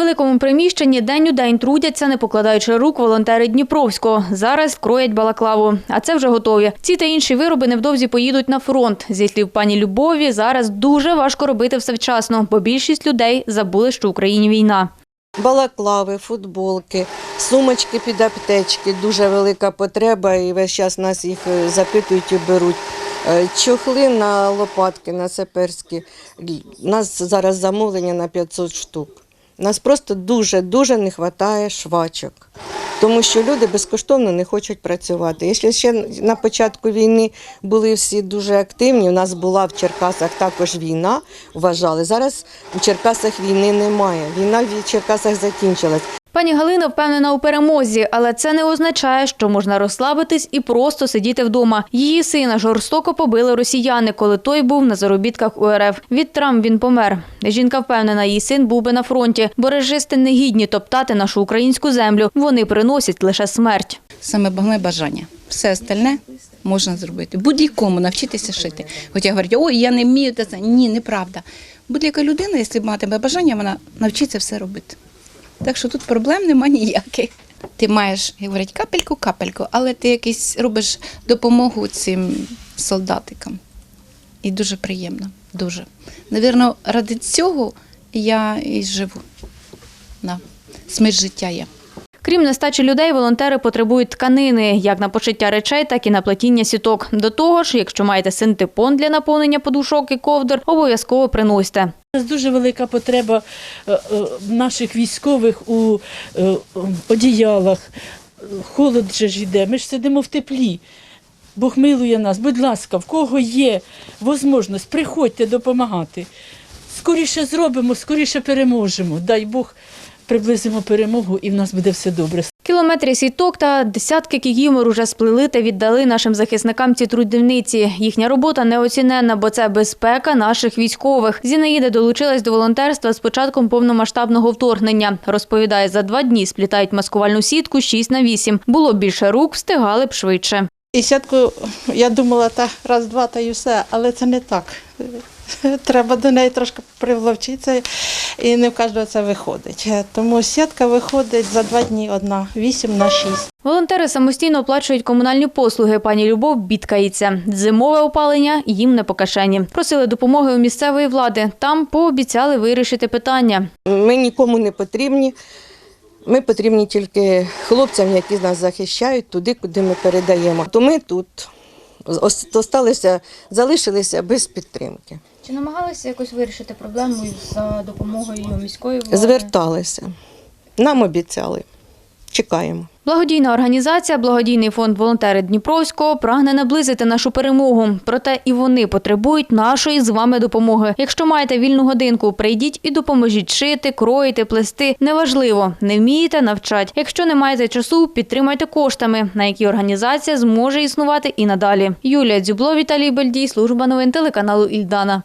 невеликому приміщенні день у день трудяться, не покладаючи рук волонтери Дніпровського. Зараз кроять балаклаву, а це вже готові. Ці та інші вироби невдовзі поїдуть на фронт. Зі слів пані Любові, зараз дуже важко робити все вчасно, бо більшість людей забули, що в Україні війна. Балаклави, футболки, сумочки під аптечки, дуже велика потреба, і весь час нас їх е, запитують і беруть. Е, Чохли на лопатки, на саперські. У нас зараз замовлення на 500 штук. Нас просто дуже-дуже не вистачає швачок, тому що люди безкоштовно не хочуть працювати. Якщо ще на початку війни були всі дуже активні, у нас була в Черкасах також війна, вважали. Зараз в Черкасах війни немає. Війна в Черкасах закінчилась. Пані Галина впевнена у перемозі, але це не означає, що можна розслабитись і просто сидіти вдома. Її сина жорстоко побили росіяни, коли той був на заробітках у РФ. Від травм він помер. Жінка впевнена, її син був би на фронті, бо режисти не гідні топтати нашу українську землю. Вони приносять лише смерть. Саме головне бажання. Все остальне можна зробити. Будь-якому навчитися шити. Хоча говорять, ой, я не вмію це. Ні, неправда. Будь-яка людина, якщо матиме бажання, вона навчиться все робити. Так що тут проблем нема ніяких. Ти маєш, як говорять, капельку, капельку, але ти якийсь робиш допомогу цим солдатикам. І дуже приємно. Дуже. Навірно, ради цього я і живу. На смерть життя є. Крім нестачі людей, волонтери потребують тканини як на пошиття речей, так і на плетіння сіток. До того ж, якщо маєте синтепон для наповнення подушок і ковдр, обов'язково приносьте. Зараз дуже велика потреба е, е, наших військових у е, одіялах. Холод же ж йде, ми ж сидимо в теплі. Бог милує нас. Будь ласка, в кого є можливість, приходьте допомагати. Скоріше зробимо, скоріше переможемо. Дай Бог приблизимо перемогу і в нас буде все добре. Кілометри сіток та десятки кікімор уже сплели та віддали нашим захисникам ці трудівниці. Їхня робота неоціненна, бо це безпека наших військових. Зінаїда долучилась до волонтерства з початком повномасштабного вторгнення. Розповідає, за два дні сплітають маскувальну сітку 6 на 8. Було більше рук, встигали б швидше. І сітку, я думала, та раз-два та й все, але це не так. Треба до неї трошки привловчитися, і не в кожного це виходить. Тому сітка виходить за два дні одна, 8 на 6. Волонтери самостійно оплачують комунальні послуги. Пані Любов бідкається. Зимове опалення їм не по кишені. Просили допомоги у місцевої влади. Там пообіцяли вирішити питання. Ми нікому не потрібні. Ми потрібні тільки хлопцям, які нас захищають, туди, куди ми передаємо. То ми тут залишилися без підтримки. Чи намагалися якось вирішити проблему за допомогою міської влади? Зверталися. Нам обіцяли. Чекаємо. Благодійна організація Благодійний фонд волонтери Дніпровського прагне наблизити нашу перемогу. Проте і вони потребують нашої з вами допомоги. Якщо маєте вільну годинку, прийдіть і допоможіть шити, кроїти, плести. Неважливо, не вмієте навчать. Якщо не маєте часу, підтримайте коштами, на які організація зможе існувати і надалі. Юлія Дзюбло, Віталій Бельдій, служба новин телеканалу Ільдана.